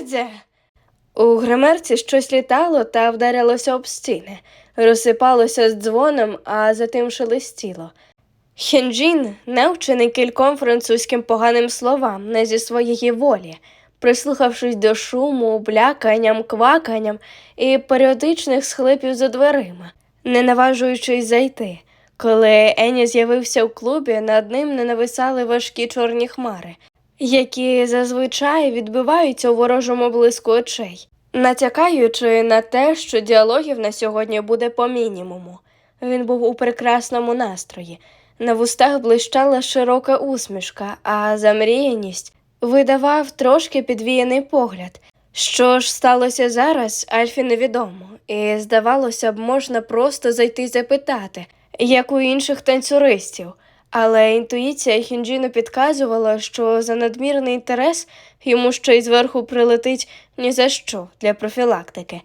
Мілорде! У гримерці щось літало та вдарилося об стіни, розсипалося з дзвоном, а затим шелестіло. Хенджін, навчений кільком французьким поганим словам, не зі своєї волі, прислухавшись до шуму, бляканням, кваканням і періодичних схлипів за дверима, не наважуючись зайти. Коли Ені з'явився в клубі, над ним не нависали важкі чорні хмари, які зазвичай відбиваються у ворожому блиску очей, натякаючи на те, що діалогів на сьогодні буде по мінімуму. Він був у прекрасному настрої. На вустах блищала широка усмішка, а замріяність видавав трошки підвіяний погляд. Що ж сталося зараз, Альфі невідомо, і здавалося б, можна просто зайти запитати, як у інших танцюристів. Але інтуїція Хінджіну підказувала, що за надмірний інтерес йому ще й зверху прилетить ні за що для профілактики.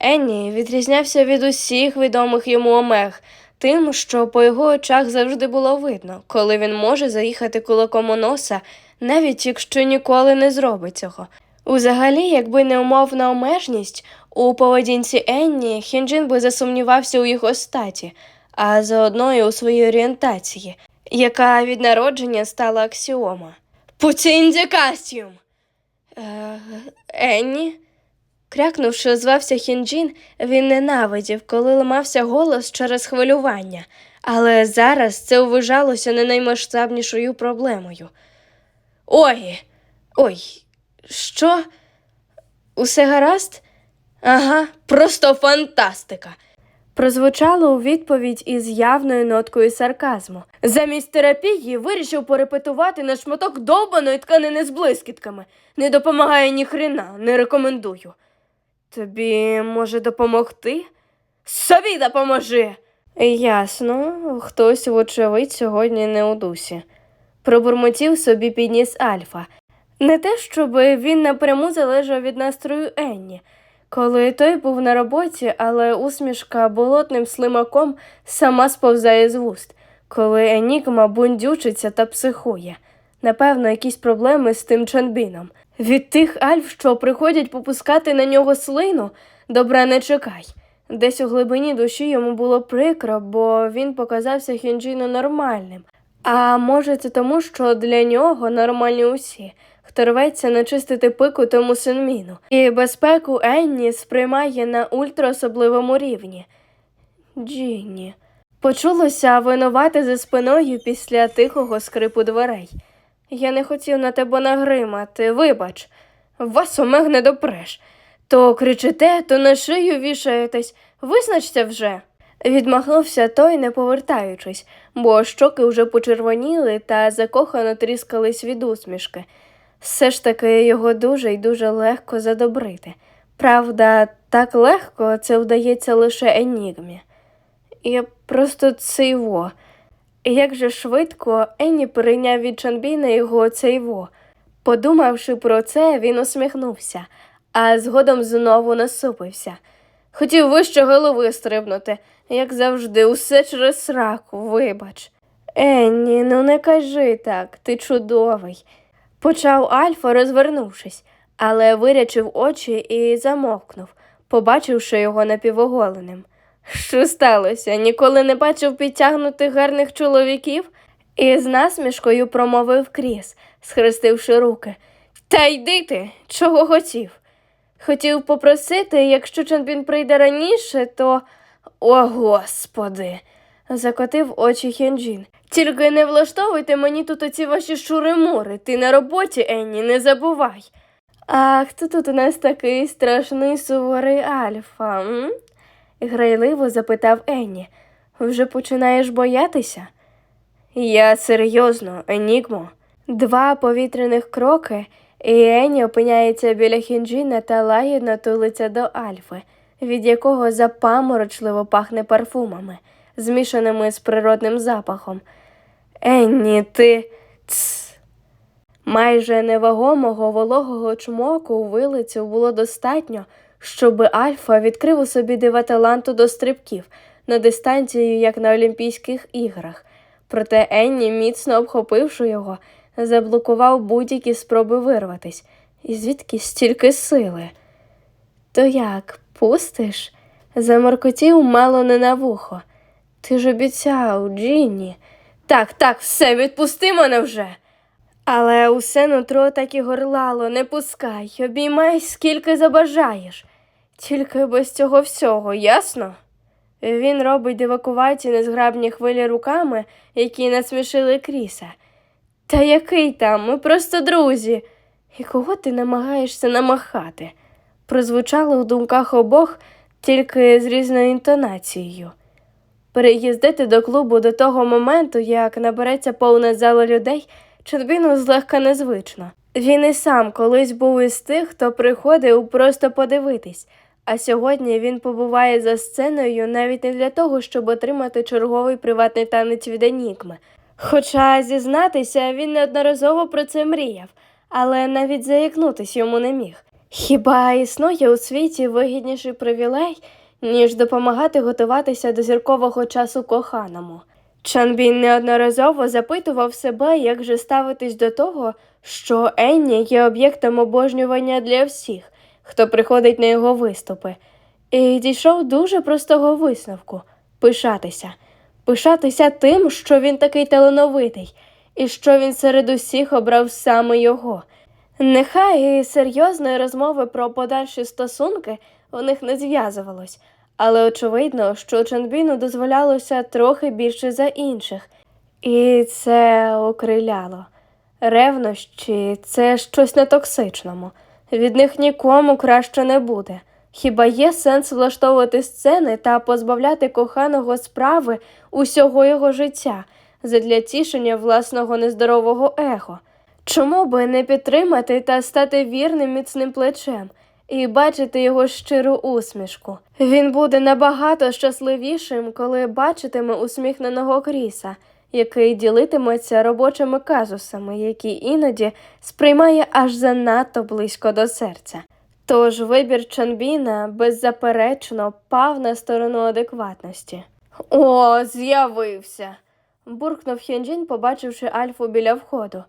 Енні відрізнявся від усіх відомих йому омег, тим, що по його очах завжди було видно, коли він може заїхати кулаком у носа, навіть якщо ніколи не зробить цього. Узагалі, якби не умовна омежність, у поведінці Енні Хінджин би засумнівався у його статі, а заодно і у своїй орієнтації, яка від народження стала аксіома. Пуцінзі кастюм. Е, Енні? Крякнувши, звався Хінджін, він ненавидів, коли ламався голос через хвилювання, але зараз це вважалося не наймасштабнішою проблемою. Ой, ой, що? Усе гаразд? Ага, просто фантастика. Прозвучало у відповідь із явною ноткою сарказму. Замість терапії вирішив порепетувати на шматок довбаної тканини з блискітками. Не допомагає ні хрена, не рекомендую. Тобі може допомогти? Собі допоможи. Ясно, хтось, вочевидь, сьогодні не у дусі. Пробурмотів собі підніс Альфа. Не те, щоб він напряму залежав від настрою Енні. Коли той був на роботі, але усмішка болотним слимаком сама сповзає з вуст, коли Енігма бундючиться та психує. Напевно, якісь проблеми з тим чанбіном. Від тих альф, що приходять попускати на нього слину, добра не чекай. Десь у глибині душі йому було прикро, бо він показався Хінджіну нормальним. А може, це тому, що для нього нормальні усі, хто рветься начистити пику тому синміну, і безпеку Енні сприймає на ультраособливому рівні. Джінні. Почулося винувати за спиною після тихого скрипу дверей. Я не хотів на тебе нагримати, вибач, вас омег не допреш. То кричите, то на шию вішаєтесь, визначте вже. Відмахнувся той, не повертаючись, бо щоки вже почервоніли та закохано тріскались від усмішки. Все ж таки його дуже й дуже легко задобрити. Правда, так легко це вдається лише енігмі. Я просто цейво. Як же швидко Енні перейняв від Чанбіна його цейво. Подумавши про це, він усміхнувся, а згодом знову насупився. Хотів вище голови стрибнути, як завжди, усе через сраку, вибач. Енні, ну не кажи так, ти чудовий. Почав Альфа, розвернувшись, але вирячив очі і замовкнув, побачивши його напівоголеним. Що сталося? Ніколи не бачив підтягнутих гарних чоловіків? І з насмішкою промовив Кріс, схрестивши руки. Та йди ти, чого хотів? Хотів попросити, якщо Чанбін прийде раніше, то. О, господи. Закотив очі Хенджін. Тільки не влаштовуйте мені тут оці ваші шури-мури. Ти на роботі, Енні, не забувай. А хто тут у нас такий страшний суворий Альфа? М? грайливо запитав Енні. Вже починаєш боятися? Я серйозно, Енігмо. Два повітряних кроки, і Енні опиняється біля Хінджіна та лагідно тулиться до Альфи, від якого запаморочливо пахне парфумами, змішаними з природним запахом. Енні, ти. Тс. Майже невагомого вологого чмоку вилицю було достатньо, щоб Альфа відкрив у собі дива таланту до стрибків на дистанцію, як на Олімпійських іграх. Проте Енні, міцно обхопивши його, заблокував будь-які спроби вирватись. І звідки стільки сили? То як, пустиш? Заморкотів мало не на вухо. Ти ж обіцяв, Джинні. Так, так, все, відпусти мене вже. Але усе нутро так і горлало, не пускай, обіймай скільки забажаєш. Тільки без цього всього, ясно? Він робить дивакуваті незграбні хвилі руками, які насмішили кріса. Та який там? Ми просто друзі. І кого ти намагаєшся намахати? Прозвучало у думках обох тільки з різною інтонацією. Переїздити до клубу до того моменту, як набереться повна зала людей, Ченбіну злегка незвично. Він і сам колись був із тих, хто приходив просто подивитись, а сьогодні він побуває за сценою навіть не для того, щоб отримати черговий приватний танець від Енігми. Хоча, зізнатися, він неодноразово про це мріяв, але навіть заякнутись йому не міг. Хіба існує у світі вигідніший привілей, ніж допомагати готуватися до зіркового часу коханому? Чанбін неодноразово запитував себе, як же ставитись до того, що Енні є об'єктом обожнювання для всіх, хто приходить на його виступи, і дійшов дуже простого висновку пишатися, пишатися тим, що він такий талановитий, і що він серед усіх обрав саме його. Нехай серйозної розмови про подальші стосунки у них не зв'язувалось, але очевидно, що Чанбіну дозволялося трохи більше за інших, і це окриляло. Ревнощі це щось нетоксичному. Від них нікому краще не буде. Хіба є сенс влаштовувати сцени та позбавляти коханого справи усього його життя задля тішення власного нездорового его? Чому би не підтримати та стати вірним міцним плечем і бачити його щиру усмішку? Він буде набагато щасливішим, коли бачитиме усміхненого кріса, який ділитиметься робочими казусами, які іноді сприймає аж занадто близько до серця. Тож вибір Чанбіна беззаперечно пав на сторону адекватності. О, з'явився. буркнув Хенджін, побачивши Альфу біля входу.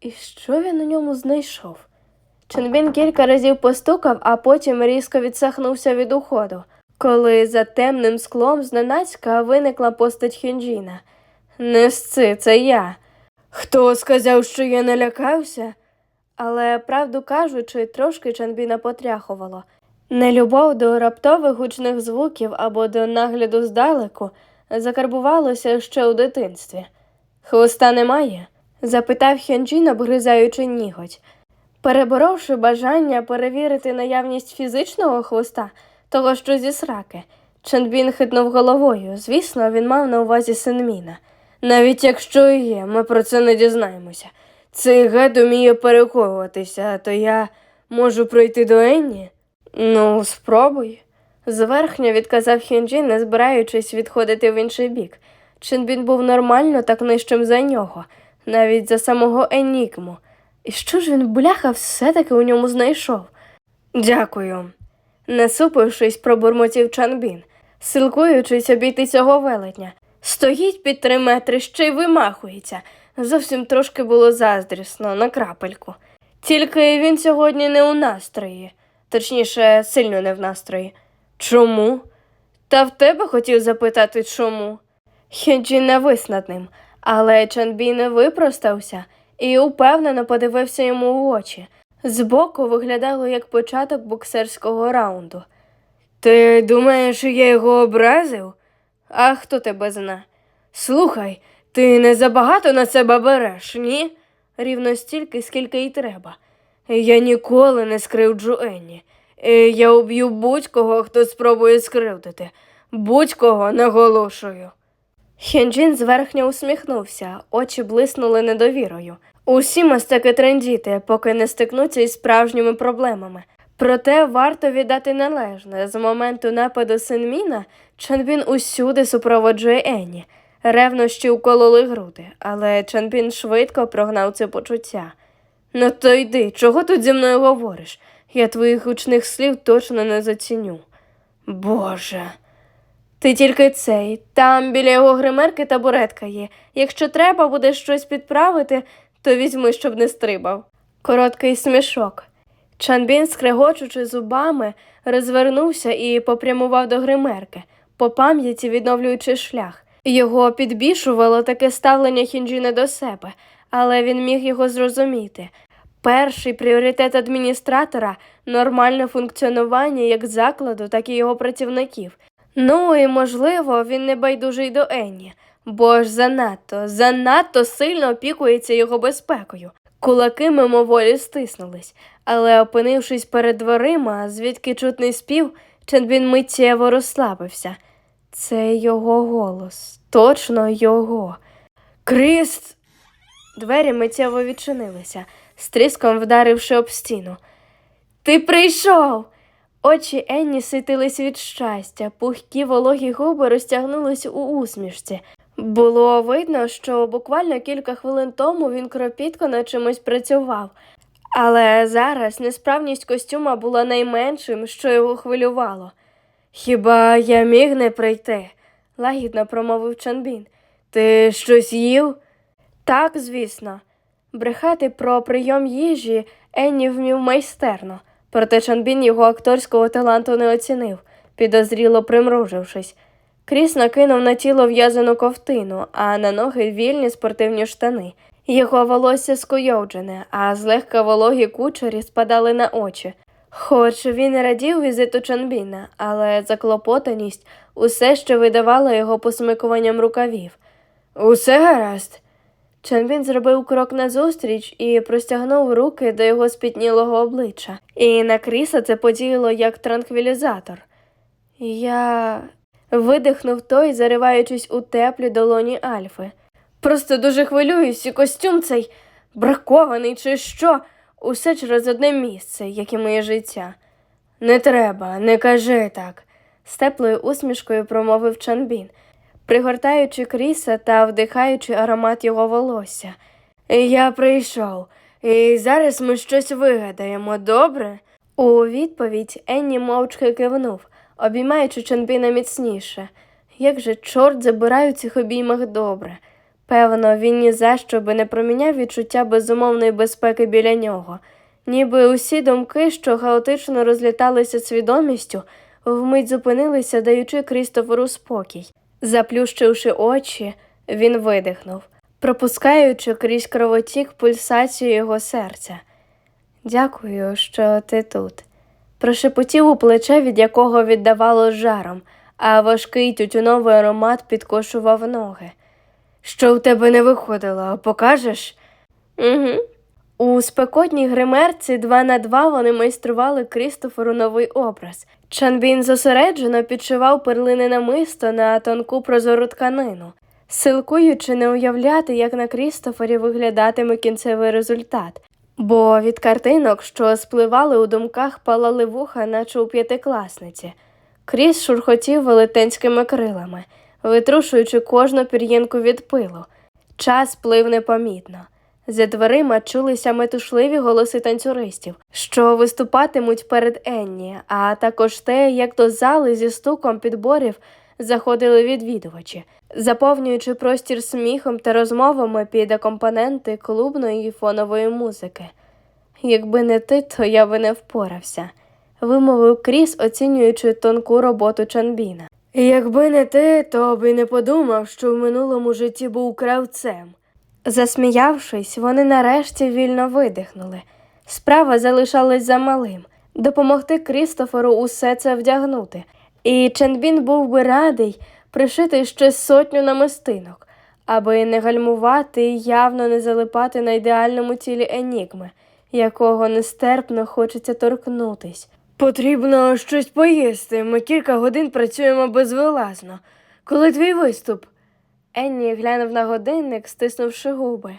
І що він у ньому знайшов? Ченбін кілька разів постукав, а потім різко відсахнувся від уходу, коли за темним склом зненацька виникла постать Хенджіна. Не сци, це я. Хто сказав, що я не лякався? Але, правду кажучи, трошки Чанбіна потряхувало. Нелюбов до раптових гучних звуків або до нагляду здалеку закарбувалося ще у дитинстві. Хвоста немає? запитав Хьонджін, обгризаючи ніготь. Переборовши бажання перевірити наявність фізичного хвоста, того що зі сраки, Чанбін хитнув головою. Звісно, він мав на увазі Сенміна. Навіть якщо і є, ми про це не дізнаємося. Цей гад уміє переховуватися, то я можу пройти до Енні? Ну, спробуй. Зверхньо відказав Хінджі, не збираючись відходити в інший бік. Чинбін був нормально так нижчим за нього, навіть за самого Енігму. І що ж він, бляха, все-таки у ньому знайшов? Дякую. Насупившись, пробурмотів Чанбін, силкуючись обійти цього велетня. Стоїть під три метри, ще й вимахується. Зовсім трошки було заздрісно, на крапельку. Тільки він сьогодні не у настрої, точніше, сильно не в настрої. Чому? Та в тебе хотів запитати чому? Хенджі навис над ним, але Чанбі не випростався і упевнено подивився йому в очі. Збоку виглядало як початок боксерського раунду. Ти думаєш, я його образив? А хто тебе зна? Слухай, ти не забагато на себе береш, ні? Рівно стільки, скільки й треба. Я ніколи не скривджу Енні. Я уб'ю будь-кого, хто спробує скривдити. Будь-кого наголошую. Хенджін зверхньо усміхнувся, очі блиснули недовірою. Усі мастаки трендіти, поки не стикнуться із справжніми проблемами. Проте варто віддати належне. З моменту нападу Синміна Чанбін усюди супроводжує Енні. Ревнощі укололи груди, але Чанбін швидко прогнав це почуття. Ну то йди, чого тут зі мною говориш? Я твоїх гучних слів точно не заціню. Боже. Ти тільки цей, там біля його гримерки табуретка є. Якщо треба буде щось підправити, то візьми, щоб не стрибав. Короткий смішок. Чанбін, скрегочучи зубами, розвернувся і попрямував до гримерки, по пам'яті відновлюючи шлях. Його підбішувало таке ставлення Хінджіна до себе, але він міг його зрозуміти. Перший пріоритет адміністратора нормальне функціонування як закладу, так і його працівників. Ну і можливо, він не байдужий до Енні, бо ж занадто, занадто сильно опікується його безпекою. Кулаки мимоволі стиснулись, але, опинившись перед дверима, звідки чутний спів, Ченбін миттєво розслабився. Це його голос, точно його. Кріст. Двері миттєво відчинилися, з тріском вдаривши об стіну. Ти прийшов. Очі Енні світились від щастя, пухкі вологі губи розтягнулись у усмішці. Було видно, що буквально кілька хвилин тому він кропітко над чимось працював, але зараз несправність костюма була найменшим, що його хвилювало. Хіба я міг не прийти? лагідно промовив Чанбін. Ти щось їв? Так, звісно. Брехати про прийом їжі Енні вмів майстерно, проте Чанбін його акторського таланту не оцінив, підозріло примружившись. Кріс накинув на тіло в'язану ковтину, а на ноги вільні спортивні штани. Його волосся скуйовджене, а злегка вологі кучері спадали на очі. Хоч він радів візиту Чанбіна, але заклопотаність усе ще видавала його посмикуванням рукавів. Усе гаразд. Чанбін зробив крок назустріч і простягнув руки до його спітнілого обличчя, і на Кріса це подіяло як транквілізатор. Я видихнув той, зариваючись у теплі долоні Альфи. Просто дуже хвилююсь, і костюм цей бракований чи що, усе через одне місце, як і моє життя. Не треба, не кажи так, з теплою усмішкою промовив Чанбін, пригортаючи кріса та вдихаючи аромат його волосся. Я прийшов, і зараз ми щось вигадаємо, добре? У відповідь Енні мовчки кивнув, обіймаючи Чанбіна міцніше. Як же чорт забирає у цих обіймах добре. Певно, він ні за що би не проміняв відчуття безумовної безпеки біля нього, ніби усі думки, що хаотично розліталися свідомістю, вмить зупинилися, даючи Крістоферу спокій. Заплющивши очі, він видихнув, пропускаючи крізь кровотік пульсацію його серця. Дякую, що ти тут. Прошепотів у плече, від якого віддавало жаром, а важкий тютюновий аромат підкошував ноги. Що в тебе не виходило, покажеш? Угу. У спекотній гримерці два на два вони майстрували Крістоферу новий образ. Чанбін зосереджено підшивав перлини намисто на тонку прозору тканину, силкуючи не уявляти, як на Крістофері виглядатиме кінцевий результат. Бо від картинок, що спливали у думках, палали вуха, наче у п'ятикласниці. Кріс шурхотів велетенськими крилами, витрушуючи кожну пір'їнку від пилу. Час плив непомітно. За дверима чулися метушливі голоси танцюристів, що виступатимуть перед Енні, а також те, як до зали зі стуком підборів заходили відвідувачі, заповнюючи простір сміхом та розмовами під акомпаненти клубної фонової музики. Якби не ти, то я би не впорався, вимовив Кріс, оцінюючи тонку роботу Чанбіна. Якби не ти, то би не подумав, що в минулому житті був кравцем. Засміявшись, вони нарешті вільно видихнули. Справа залишалась за малим допомогти Крістоферу усе це вдягнути, і Ченбін був би радий пришити ще сотню намистинок, аби не гальмувати і явно не залипати на ідеальному тілі енігми, якого нестерпно хочеться торкнутись. Потрібно щось поїсти. Ми кілька годин працюємо безвилазно. Коли твій виступ? Енні глянув на годинник, стиснувши губи.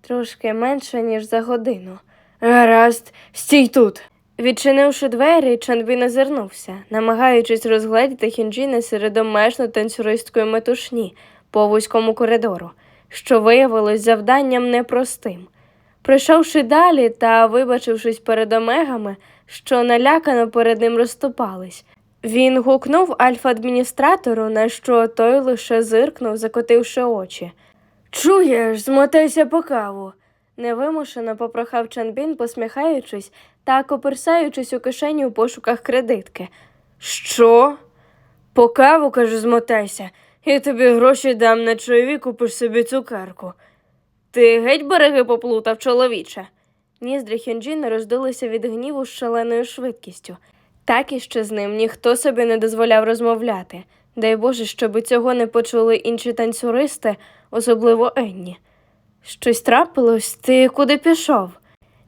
Трошки менше, ніж за годину. Гаразд, стій тут. Відчинивши двері, Чанбін озирнувся, намагаючись розгледіти хінджіна серед обмежно танцюристської метушні по вузькому коридору, що виявилось завданням непростим. Пройшовши далі та вибачившись перед омегами, що налякано перед ним розступались, він гукнув альфа-адміністратору, на що той лише зиркнув, закотивши очі. Чуєш, змотайся по каву. Невимушено попрохав Чанбін, посміхаючись та коперсаючись у кишені у пошуках кредитки. Що? По каву, кажу, змотайся, я тобі гроші дам на чайові, купиш собі цукерку. Ти геть береги поплутав, чоловіче. Ніздри Хьонджіна роздулися від гніву з шаленою швидкістю. Так і ще з ним ніхто собі не дозволяв розмовляти. Дай Боже, щоби цього не почули інші танцюристи, особливо Енні. Щось трапилось, ти куди пішов?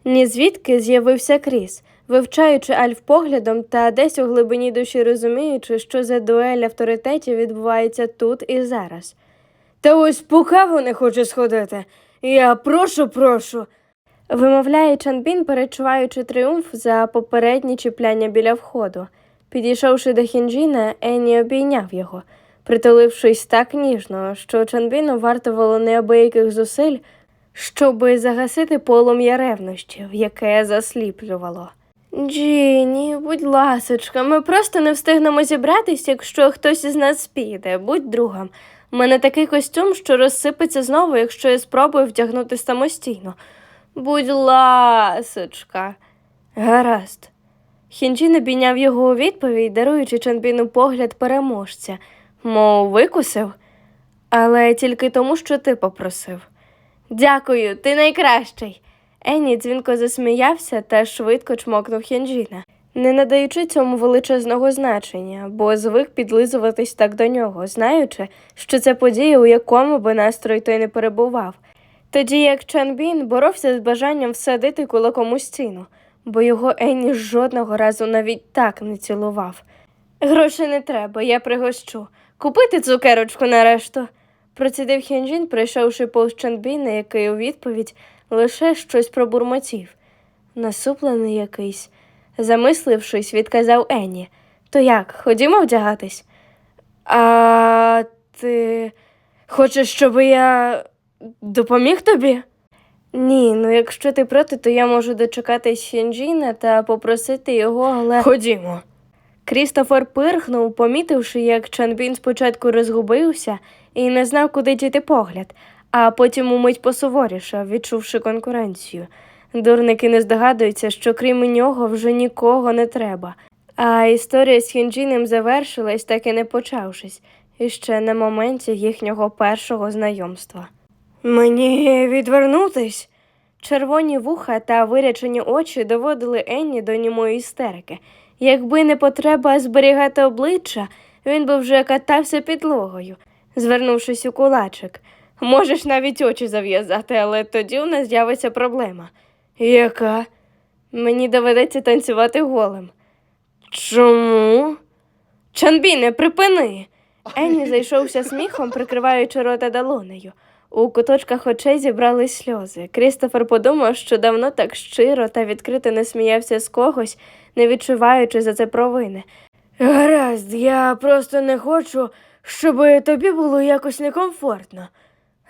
Ні звідки з'явився Кріс, вивчаючи Альф поглядом та десь у глибині душі розуміючи, що за дуель авторитетів відбувається тут і зараз. Та ось по каву не хоче сходити. Я прошу, прошу. Вимовляє Чанбін, перечуваючи тріумф за попереднє чіпляння біля входу. Підійшовши до Хінджіна, Енні обійняв його, притулившись так ніжно, що Чанбіну вартувало неабияких зусиль, щоби загасити полум'я ревнощів, яке засліплювало. Джіні, будь ласочка, ми просто не встигнемо зібратись, якщо хтось із нас піде, будь другом. У мене такий костюм, що розсипеться знову, якщо я спробую вдягнути самостійно. Будь ласочка. Гаразд. Хінджін обійняв його у відповідь, даруючи Чанбіну погляд переможця, мов викусив, але тільки тому, що ти попросив. Дякую, ти найкращий. Енні дзвінко засміявся та швидко чмокнув Хінджіна, не надаючи цьому величезного значення, бо звик підлизуватись так до нього, знаючи, що це подія, у якому би настрой той не перебував. Тоді як Чанбін боровся з бажанням всадити кулаком у стіну, бо його Енні жодного разу навіть так не цілував. Грошей не треба, я пригощу. Купити цукерочку нарешту. Процідив Хянджін, прийшовши повз Чанбіна, який у відповідь лише щось пробурмотів. Насуплений якийсь. Замислившись, відказав Енні. То як, ходімо вдягатись? А ти хочеш, щоб я допоміг тобі? Ні, ну якщо ти проти, то я можу дочекатись Хінджіна та попросити його, але. Ходімо. Крістофер пирхнув, помітивши, як Чанбін спочатку розгубився і не знав, куди діти погляд, а потім умить посуворішав, відчувши конкуренцію. Дурники не здогадуються, що крім нього вже нікого не треба. А історія з Хінджінем завершилась, так і не почавшись, і ще на моменті їхнього першого знайомства. Мені відвернутись. Червоні вуха та вирячені очі доводили Енні до німої істерики. Якби не потреба зберігати обличчя, він би вже катався підлогою, звернувшись у кулачик. Можеш навіть очі зав'язати, але тоді у нас з'явиться проблема. Яка? Мені доведеться танцювати голим. Чому? Чанбіне, припини. Енні зайшовся сміхом, прикриваючи рота долонею. У куточках очей зібрались сльози. Крістофер подумав, що давно так щиро та відкрито не сміявся з когось, не відчуваючи за це провини. Гаразд, я просто не хочу, щоб тобі було якось некомфортно.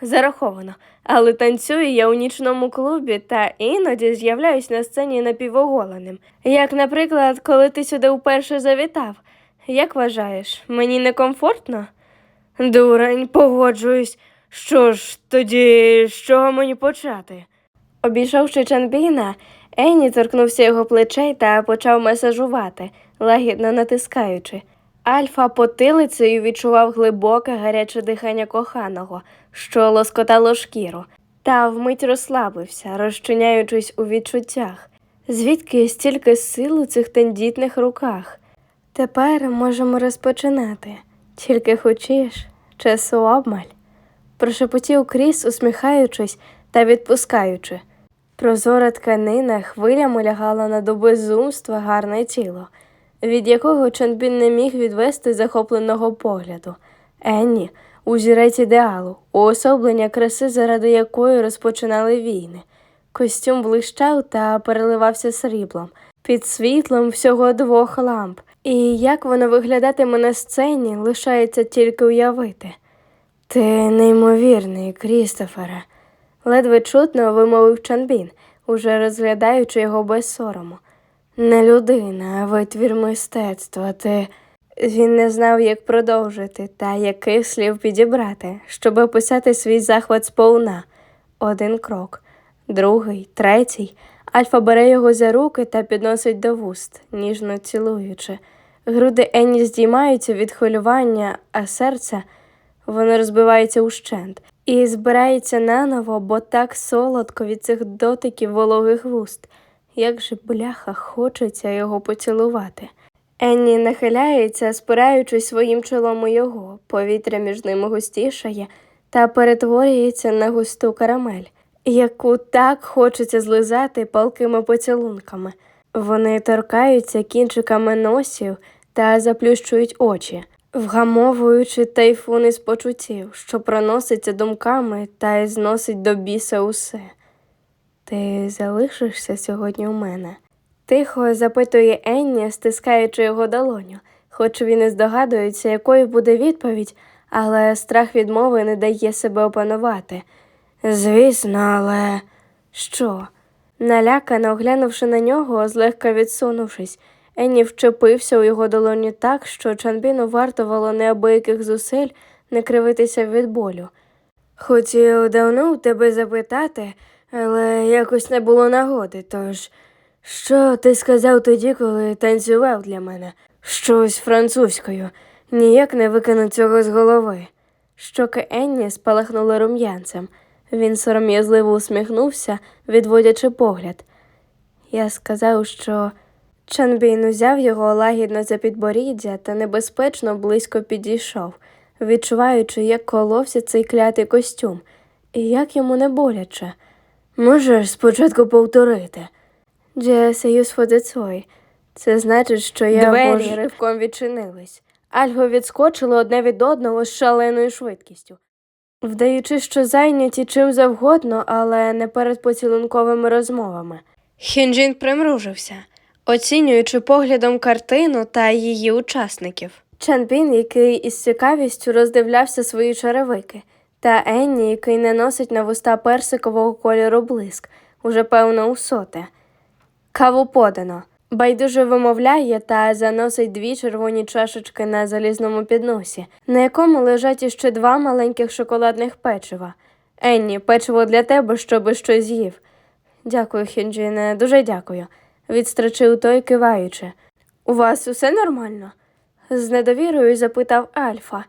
Зараховано, але танцюю я у нічному клубі та іноді з'являюсь на сцені напівоголеним. Як, наприклад, коли ти сюди вперше завітав. Як вважаєш, мені некомфортно? Дурень, погоджуюсь. Що ж, тоді з чого мені почати? Обійшовши Чанбіна, Енні торкнувся його плечей та почав масажувати, лагідно натискаючи. Альфа потилицею відчував глибоке гаряче дихання коханого, що лоскотало шкіру, та вмить розслабився, розчиняючись у відчуттях. Звідки стільки сил у цих тендітних руках? Тепер можемо розпочинати. Тільки хочеш, часу обмаль. Прошепотів Кріс, усміхаючись та відпускаючи. Прозора тканина хвилями лягала на до безумства гарне тіло, від якого Чанбін не міг відвести захопленого погляду. Енні у зірець ідеалу, уособлення краси, заради якої розпочинали війни. Костюм блищав та переливався сріблом, під світлом всього двох ламп, і як воно виглядатиме на сцені, лишається тільки уявити. Ти неймовірний, Крістофере, ледве чутно вимовив Чанбін, уже розглядаючи його без сорому. Не людина, а витвір мистецтва. Ти. Він не знав, як продовжити та яких слів підібрати, щоб описати свій захват сповна. Один крок, другий, третій, Альфа бере його за руки та підносить до вуст, ніжно цілуючи. Груди Енні здіймаються від хвилювання, а серце воно розбивається ущент і збирається наново, бо так солодко від цих дотиків вологих вуст. Як же бляха хочеться його поцілувати. Енні нахиляється, спираючись своїм чолом у його, повітря між ними густішає та перетворюється на густу карамель, яку так хочеться злизати палкими поцілунками. Вони торкаються кінчиками носів та заплющують очі, вгамовуючи тайфун із почуттів, що проноситься думками та й зносить до біса усе. Ти залишишся сьогодні у мене? Тихо запитує Енні, стискаючи його долоню, хоч він і здогадується, якою буде відповідь, але страх відмови не дає себе опанувати. Звісно, але що? Налякано оглянувши на нього, злегка відсунувшись, Енні вчепився у його долоні так, що Чанбіну вартувало неабияких зусиль не кривитися від болю. Хотів давно у тебе запитати, але якось не було нагоди, тож що ти сказав тоді, коли танцював для мене? Щось французькою. Ніяк не викину цього з голови. Щоки Енні спалахнули рум'янцем. Він сором'язливо усміхнувся, відводячи погляд. Я сказав, що Чанбін узяв його лагідно за підборіддя та небезпечно близько підійшов, відчуваючи, як коловся цей клятий костюм, і як йому не боляче. Можеш спочатку повторити. Джеса Юсфодецой. Це значить, що я Двері Боже, ривком відчинились. Альго відскочили одне від одного з шаленою швидкістю. Вдаючи, що зайняті чим завгодно, але не перед поцілунковими розмовами. Хінджін примружився, оцінюючи поглядом картину та її учасників. Чанбін, який із цікавістю роздивлявся свої черевики, та Енні, який не носить на вуста персикового кольору блиск, уже певно усоте. Каву подано. Байдуже вимовляє та заносить дві червоні чашечки на залізному підносі, на якому лежать іще два маленьких шоколадних печива. Енні, печиво для тебе, щоби щось з'їв. Дякую, Хінджіне, дуже дякую. Відстрочив той, киваючи. У вас усе нормально? з недовірою запитав Альфа.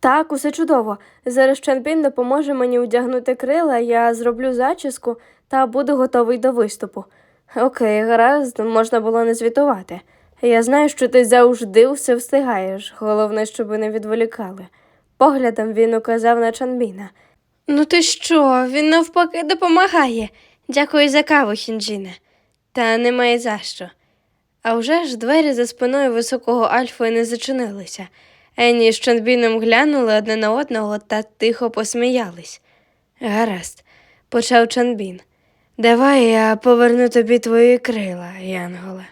Так, усе чудово. Зараз Чанбін допоможе мені одягнути крила, я зроблю зачіску та буду готовий до виступу. Окей, гаразд, можна було не звітувати. Я знаю, що ти завжди все встигаєш, головне, щоб не відволікали. Поглядом він указав на Чанбіна. Ну ти що, він навпаки допомагає. Дякую за каву, Хінджіне. Та немає за що. А вже ж двері за спиною високого Альфи не зачинилися. Енні з Чанбіном глянули одне на одного та тихо посміялись. Гаразд, почав Чанбін. Давай я поверну тобі твої крила, Янголе.